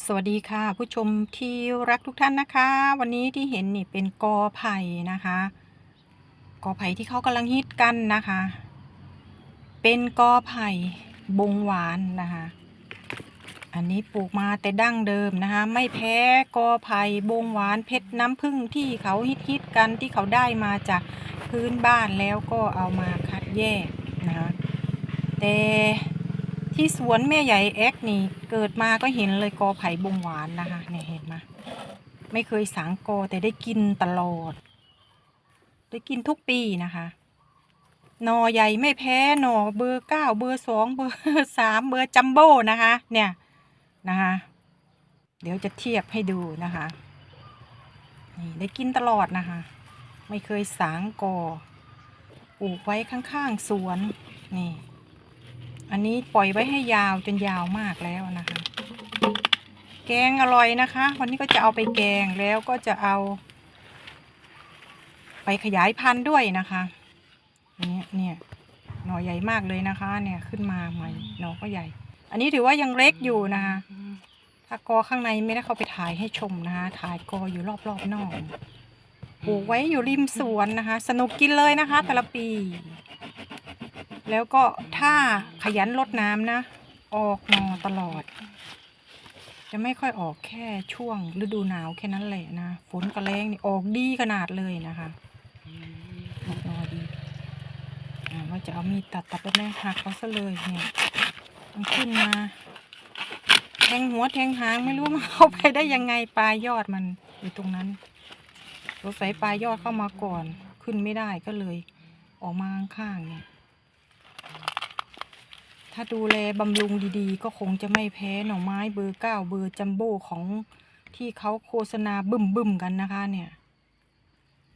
สวัสดีค่ะ ผู้ชมที่รักทุกท่านนะคะ วันนี้ที่เห็นนี่เป็นกอไผ่นะคะกอไผ่ที่เขากำลังฮิตกันนะคะ เป็นกอไผ่บงหวานนะคะ อันนี้ปลูกมาแต่ดั้งเดิมนะคะ ไม่แพ้กอไผ่บงหวานเพชรน้ำผึ้งที่เขาฮิตฮิตกันที่เขาได้มาจากพื้นบ้านแล้วก็เอามาคัดแยกนะคะแต่ ที่สวนแม่ใหญ่แอ็กนี่ เกิดมาก็เห็นเลยกอไผ่บงหวานนะคะเนี่ยเห็นไหมไม่เคยสางกอแต่ได้กินตลอด ได้กินทุกปีนะคะหนอใหญ่ไม่แพ้หนอเบอร์เก้าเบอร์สองเบอร์สามเบอร์จัมโบ้นะคะ เนี่ยนะคะ เดี๋ยวจะเทียบให้ดูนะคะนี่ได้กินตลอดนะคะ ไม่เคยสางกอปลูกไว้ข้างๆสวนนี่ อันนี้ปล่อยไว้ให้ยาวจนยาวมากแล้วนะคะ แกงอร่อยนะคะ วันนี้ก็จะเอาไปแกงแล้วก็จะเอา ไปขยายพันธุ์ด้วยนะคะเนี่ยเนี่ยหน่อใหญ่มากเลยนะคะ เนี่ยขึ้นมาใหม่หน่อก็ใหญ่ อันนี้ถือว่ายังเล็กอยู่นะคะถ้ากอข้างในไม่ได้เข้าไปถ่ายให้ชมนะคะถ่ายกออยู่รอบๆนอกปลูกไว้อยู่ริมสวนนะคะ สนุกกินเลยนะคะ แต่ละปี แล้วก็ถ้าขยันรดน้ำนะ ออกนอตลอด จะไม่ค่อยออกแค่ช่วงฤดูหนาวแค่นั้นแหละนะ ฝนกระแรงนี่ออกดีขนาดเลยนะคะออกนอดีอ่าว่าจะเอามีดตัดตัดไปแม่หักเขาซะเลยเนี่ยมันขึ้นมา แทงหัวแทงหางไม่รู้มันเข้าไปได้ยังไงปลายยอดมันอยู่ตรงนั้นรถไฟปลายยอดเข้ามาก่อน ขึ้นไม่ได้ก็เลย ออกมาข้างๆเนี่ย ถ้าดูแลบำรุงดีๆ ก็คงจะไม่แพ้หน่อไม้เบอร์เก้าเบอร์จัมโบ้ของที่เขาโฆษณาบึ้มบึมๆกันนะคะเนี่ย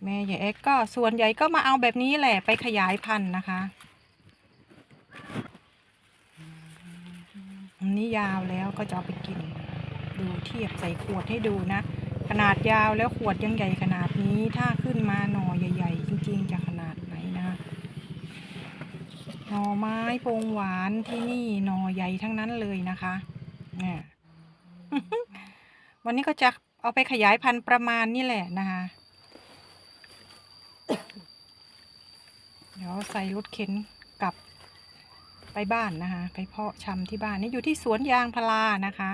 แม่ใหญ่เอ็กก็ส่วนใหญ่ก็มาเอาแบบนี้แหละไปขยายพันธุ์นะคะ อันนี้ยาวแล้วก็จะเอาไปกิน ดูเทียบใส่ขวดให้ดูนะ ขนาดยาวแล้วขวดยังใหญ่ขนาดนี้ถ้าขึ้นมาหน่อใหญ่ ๆ จริง ๆ จะขนาดไหนนะห น่อไม้โปงหวานที่นี่หน่อใหญ่ทั้งนั้นเลยนะคะเนี่ยวันนี้ก็จะเอาไปขยายพันธุ์ประมาณนี่แหละนะคะ เดี๋ยวใส่รถเข็นกลับไปบ้านนะคะ ไปเพาะชำที่บ้านนี่อยู่ที่สวนยางพารานะคะ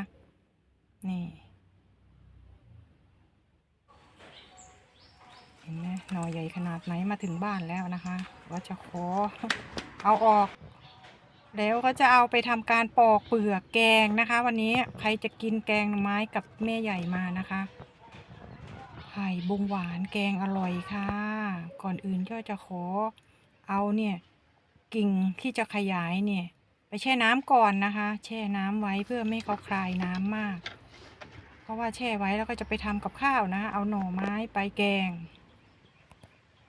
นี่เห็นไหมหน่อใหญ่ขนาดไหนมาถึงบ้านแล้วนะคะว่าจะขอ เอาออก แล้วก็จะเอาไปทำการปอกเปลือกแกงนะคะ วันนี้ใครจะกินแกงหน่อไม้กับแม่ใหญ่มานะคะไข่บงหวานแกงอร่อยค่ะ ก่อนอื่นก็จะขอเอาเนี่ยกิ่งที่จะขยายเนี่ยไปแช่น้ำก่อนนะคะ แช่น้ำไว้เพื่อไม่ให้เขาคลายน้ำมาก เพราะว่าแช่ไว้แล้วก็จะไปทำกับข้าวนะคะเอาหน่อไม้ไปแกง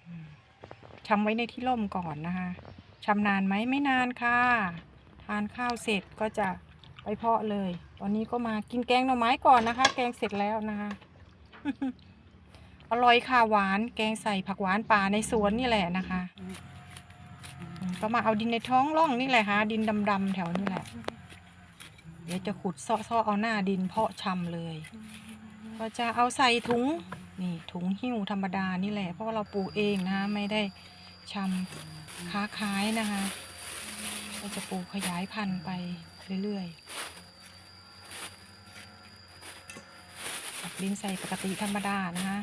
อืมชำไว้ในที่ร่มก่อนนะคะ ชำนาญไหมไม่นานค่ะ ทานข้าวเสร็จก็จะไปเพาะเลย ตอนนี้ก็มากินแกงหน่อไม้ก่อนนะคะ แกงเสร็จแล้วนะคะ อร่อยค่ะหวาน แกงใส่ผักหวานป่าในสวนนี่แหละนะคะ ก็มาเอาดินในท้องร่องนี่แหละค่ะ ดินดำๆแถวนี่แหละ เดี๋ยวจะขุดซาะๆเอาหน้าดินเพาะชำเลย ก็จะเอาใส่ถุง นี่ถุงหิ้วธรรมดานี่แหละ เพราะว่าเราปลูกเองนะคะไม่ได้ ชำค้าขายนะคะ ก็จะปลูกขยายพันธุ์ไปเรื่อยๆตัดดินใส่ปกติธรรมดานะคะ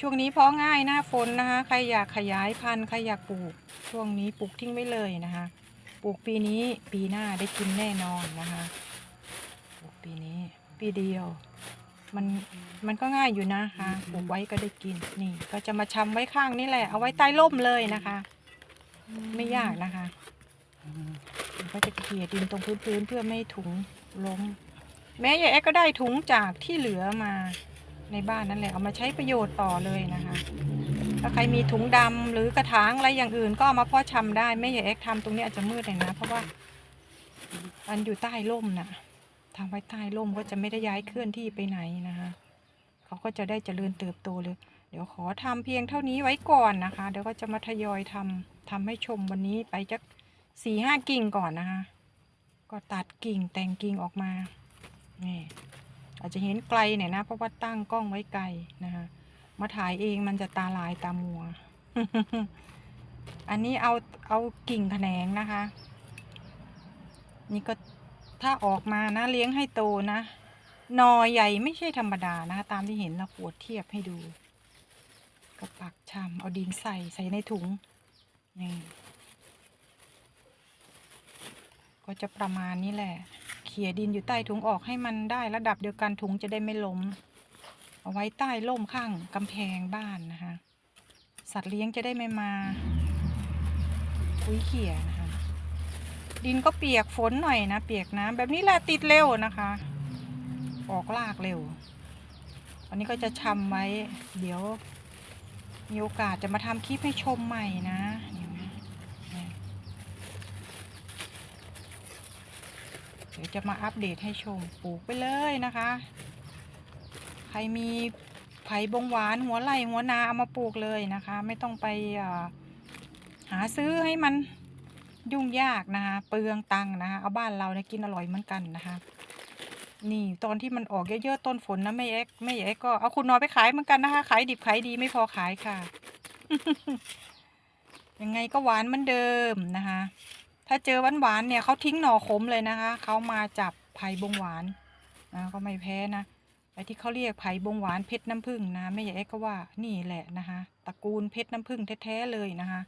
ช่วงนี้เพาะง่ายหน้าฝนนะคะ ใครอยากขยายพันธุ์ใครอยากปลูก ช่วงนี้ปลูกทิ้งไว้เลยนะคะ ปลูกปีนี้ปีหน้าได้กินแน่นอนนะคะ ปลูกปีนี้ปีเดียว มันมันก็ง่ายอยู่นะคะปลูกไว้ก็ได้กินนี่ ก็จะมาชำไว้ข้างนี่แหละ เอาไว้ใต้ร่มเลยนะคะ ไม่ยากนะคะมันก็จะเขี่ยดินตรงพื้นๆเพื่อไม่ให้ถุงล้ม แม้ยายแอ๊กก็ได้ถุงจากที่เหลือมาในบ้านนั่นแหละเอามาใช้ประโยชน์ต่อเลยนะคะ ถ้าใครมีถุงดำหรือกระถางอะไรอย่างอื่นก็เอามาเพาะชำได้แม่ยายแอ๊กทำตรงนี้อาจจะมืดหน่อยนะ เพราะว่ามันอยู่ใต้ร่มน่ะ ทำไว้ใต้ร่มก็จะไม่ได้ย้ายเคลื่อนที่ไปไหนนะคะเขาก็จะได้เจริญเติบโตเลย เดี๋ยวขอทำเพียงเท่านี้ไว้ก่อนนะคะ เดี๋ยวก็จะมาทยอยทำทำให้ชมวันนี้ไปจักสี่ห้ากิ่งก่อนนะคะ ก็ตัดกิ่งแต่งกิ่งออกมานี่อาจจะเห็นไกลหน่อยนะเพราะว่าตั้งกล้องไว้ไกลนะคะ มาถ่ายเองมันจะตาลายตามัว อันนี้เอาเอากิ่งแขนงนะคะ นี่ก็ ถ้าออกมานะเลี้ยงให้โตนะนอใหญ่ไม่ใช่ธรรมดานะคะตามที่เห็นเราขวดเทียบให้ดูกระปักชำเอาดินใส่ใส่ในถุงนี่ก็จะประมาณนี้แหละ เขี่ยดินอยู่ใต้ถุงออกให้มันได้ระดับเดียวกันถุงจะได้ไม่ล้ม เอาไว้ใต้ร่มข้างกำแพงบ้านนะคะ สัตว์เลี้ยงจะได้ไม่มาคุยเขี่ยนะ ดินก็เปียกฝนหน่อยนะเปียกน้ำแบบนี้แหละติดเร็วนะคะ ออกลากเร็ววันนี้ก็จะชำไว้ เดี๋ยว มีโอกาสจะมาทำคลิปให้ชมใหม่นะเดี๋ยวจะมาอัปเดตให้ชมปลูกไปเลยนะคะ ใครมีไผ่บงหวานหัวไหล่หัวนาเอามาปลูกเลยนะคะ ไม่ต้องไปหาซื้อให้มัน ยุ่งยากนะคะ เปลืองตังค์นะคะเอาบ้านเราเนี่ยกินอร่อยเหมือนกันนะคะ นี่ตอนที่มันออกเยอะๆต้นฝนนะไม่เอ็กไม่เอ็กก็เอาคุณนอไปขายเหมือนกันนะคะ ขายดิบขายดีไม่พอขายค่ะ ยังไงก็หวานเหมือนเดิมนะคะ ถ้าเจอหวานๆเนี่ยเขาทิ้งหน่อขมเลยนะคะเขามาจับไผ่บงหวานนะก็ไม่แพ้นะไอ้ที่เขาเรียกไผ่บงหวานเพชรน้ำผึ้งนะไม่ใหญ่เอ็กก็ว่านี่แหละนะคะตระกูลเพชรน้ำผึ้งแท้ๆเลยนะคะ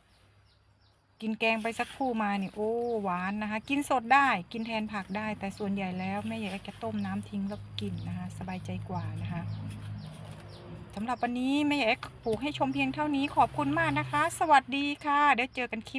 กินแกงไปสักครู่มาเนี่ยโอ้หวานนะคะ กินสดได้กินแทนผักได้ แต่ส่วนใหญ่แล้วแม่ใหญ่จะต้มน้ำทิ้งแล้วกินนะคะ สบายใจกว่านะคะสำหรับวันนี้แม่ใหญ่ปลูกให้ชมเพียงเท่านี้ขอบคุณมากนะคะ สวัสดีค่ะ เดี๋ยวเจอกันคลิป